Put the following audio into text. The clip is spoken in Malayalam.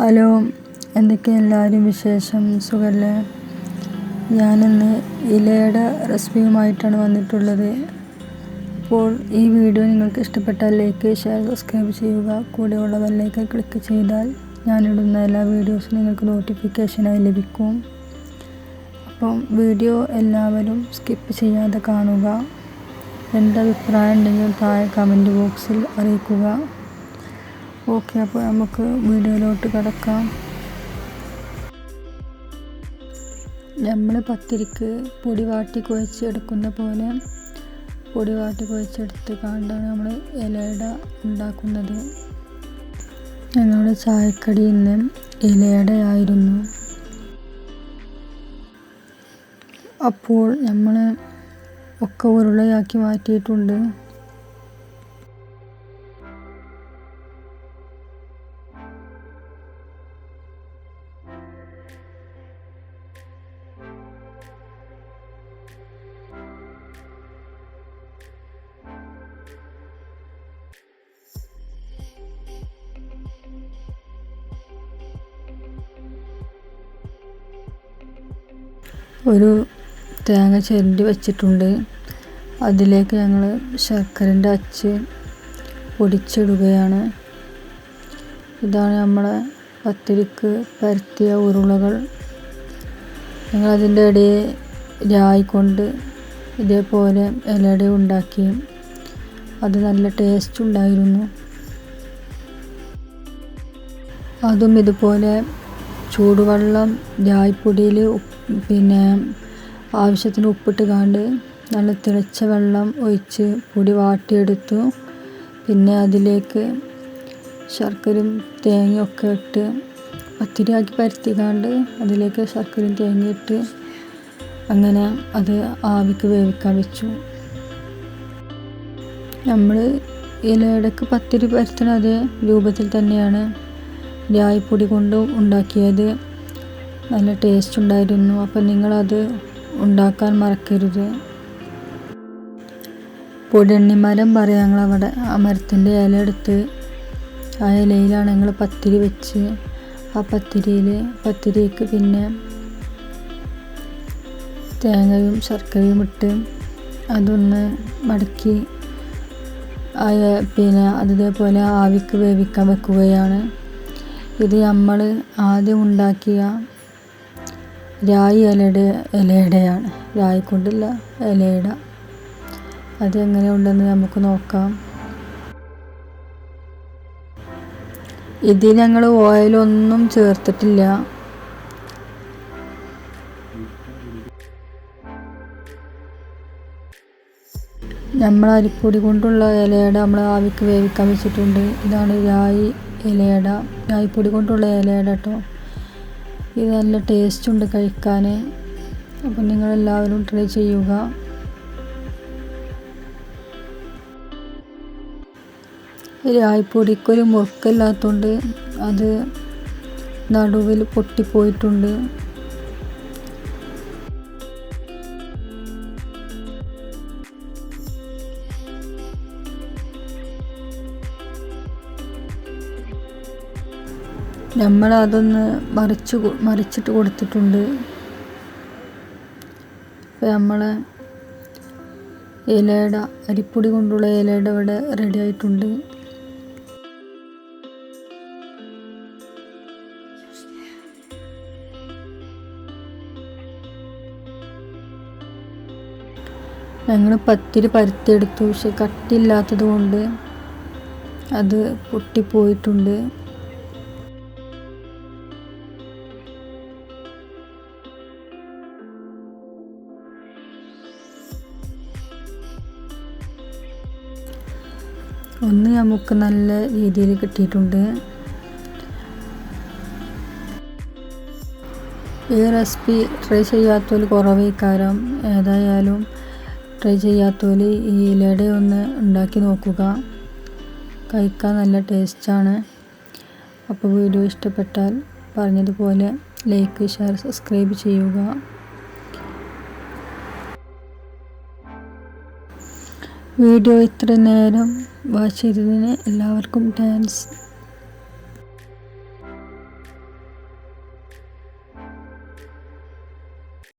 ഹലോ എന്തൊക്കെ എല്ലാവരും വിശേഷം? സുഖല്ലേ? ഞാനിന്ന് ഇലയുടെ റെസിപ്പിയുമായിട്ടാണ് വന്നിട്ടുള്ളത്. അപ്പോൾ ഈ വീഡിയോ നിങ്ങൾക്ക് ഇഷ്ടപ്പെട്ടാൽ ലൈക്ക് ഷെയർ സബ്സ്ക്രൈബ് ചെയ്യുക. കൂടെയുള്ള ബെല്ലൈക്കൺ ക്ലിക്ക് ചെയ്താൽ ഞാനിടുന്ന എല്ലാ വീഡിയോസും നിങ്ങൾക്ക് നോട്ടിഫിക്കേഷനായി ലഭിക്കും. അപ്പം വീഡിയോ എല്ലാവരും സ്കിപ്പ് ചെയ്യാതെ കാണുക. എന്റെ അഭിപ്രായം ഉണ്ടെങ്കിൽ താഴെ കമന്റ് ബോക്സിൽ അറിയിക്കുക. ഓക്കെ അപ്പോൾ നമുക്ക് വീഡിയോയിലോട്ട് കിടക്കാം. നമ്മൾ പത്തിരിക്ക് പൊടി വാട്ടി കുഴച്ചെടുക്കുന്ന പോലെ പൊടി വാട്ടി കുഴച്ചെടുത്ത് കണ്ടാണ് നമ്മൾ ഇലയുടെ ഉണ്ടാക്കുന്നത്. ഞങ്ങളുടെ ചായക്കടി ഇന്ന് ഇലയുടെ ആയിരുന്നു അപ്പോൾ നമ്മൾ ഒക്കെ ഉരുളയാക്കി മാറ്റിയിട്ടുണ്ട്. ഒരു തേങ്ങ ചിരണ്ടി വെച്ചിട്ടുണ്ട്. അതിലേക്ക് ഞങ്ങൾ ശർക്കരന്റെ അച്ച് പൊടിച്ചിടുകയാണ്. ഇതാണ് നമ്മളെ പത്തിരിക്ക് പരത്തിയ ഉരുളകൾ. ഞങ്ങളതിന്റെ ഇടയിൽ രായിക്കൊണ്ട് രായി കൊണ്ട് ഇതേപോലെ ഇലയുടെ ഉണ്ടാക്കി. അത് നല്ല ടേസ്റ്റ് ഉണ്ടായിരുന്നു. അതും ഇതുപോലെ ചൂടുവെള്ളം രായ്പൊടിയിൽ പിന്നെ ആവശ്യത്തിന് ഉപ്പിട്ട് കാണ്ട് നല്ല തിളച്ച വെള്ളം ഒഴിച്ച് പൊടി വാട്ടിയെടുത്തു. പിന്നെ അതിലേക്ക് ശർക്കരയും തേങ്ങയും ഒക്കെ ഇട്ട് പത്തിരിയാക്കി പരത്തിക്കാണ്ട് അതിലേക്ക് ശർക്കരയും തേങ്ങ ഇട്ട് അങ്ങനെ അത് ആവിക്ക് വേവിക്കാൻ വെച്ചു. നമ്മൾ ഇലയിടക്ക് പത്തിരി പരത്തുന്ന അതേ രൂപത്തിൽ തന്നെയാണ് രായിപ്പൊടി കൊണ്ട് ഉണ്ടാക്കിയത്. നല്ല ടേസ്റ്റ് ഉണ്ടായിരുന്നു. അപ്പം നിങ്ങളത് ഉണ്ടാക്കാൻ മറക്കരുത്. പൊടണ്ണിമരം പറയാം ഞങ്ങളവിടെ. ആ മരത്തിന്റെ ഇല എടുത്ത് ആ ഇലയിലാണ് ഞങ്ങൾ പത്തിരി വെച്ച് ആ പത്തിരിയിൽ പത്തിരിക്ക് പിന്നെ തേങ്ങയും ശർക്കരയും ഇട്ട് അതൊന്ന് മടക്കി പിന്നെ അതേപോലെ ആവിക്ക് വേവിക്കാൻ വെക്കുകയാണ്. ഇത് നമ്മൾ ആദ്യം ഉണ്ടാക്കിയ രായി ഇലയുടെ ഇലയുടെയാണ്. രായി കൊണ്ടില്ല ഇലയുടെ. അതെങ്ങനെ ഉണ്ടെന്ന് നമുക്ക് നോക്കാം. ഇതിൽ ഞങ്ങൾ ഓയിലൊന്നും ചേർത്തിട്ടില്ല. നമ്മൾ അരിപ്പൊടി കൊണ്ടുള്ള ഇലയട നമ്മൾ ആവിക്ക് വേവിക്കാൻ വെച്ചിട്ടുണ്ട്. ഇതാണ് രായി ഇലയട. രായിപ്പൊടി കൊണ്ടുള്ള ഇലയട കേട്ടോ. ഇത് നല്ല ടേസ്റ്റ് ഉണ്ട് കഴിക്കാൻ. അപ്പം നിങ്ങളെല്ലാവരും ട്രൈ ചെയ്യുക. രായ്പൊടിക്കൊരു മുറുക്കില്ലാത്തതുകൊണ്ട് അത് നടുവിൽ പൊട്ടിപ്പോയിട്ടുണ്ട്. നമ്മൾ അതൊന്ന് മറിച്ച് മറിച്ചിട്ട് കൊടുത്തിട്ടുണ്ട്. അപ്പോൾ നമ്മൾ ഇലയുടെ അരിപ്പൊടി കൊണ്ടുള്ള ഇലയുടെ ഇവിടെ റെഡി ആയിട്ടുണ്ട്. ഞങ്ങൾ പത്തിരി പരുത്തിയെടുത്തു പക്ഷെ കട്ടില്ലാത്തത് കൊണ്ട് അത് പൊട്ടിപ്പോയിട്ടുണ്ട്. ഒന്ന് നമുക്ക് നല്ല രീതിയിൽ കിട്ടിയിട്ടുണ്ട്. ഈ റെസിപ്പി ട്രൈ ചെയ്യാത്തവർ കുറവേക്കാരം ഏതായാലും ട്രൈ ചെയ്യാത്തവർ ഈ ഇലയുടെ ഒന്ന് ഉണ്ടാക്കി നോക്കുക. കഴിക്കാൻ നല്ല ടേസ്റ്റാണ് അപ്പോൾ വീഡിയോ ഇഷ്ടപ്പെട്ടാൽ പറഞ്ഞതുപോലെ ലൈക്ക് ഷെയർ സബ്സ്ക്രൈബ് ചെയ്യുക. വീഡിയോ ഇത്ര നേരം വാച്ച് എല്ലാവർക്കും താങ്ക്സ്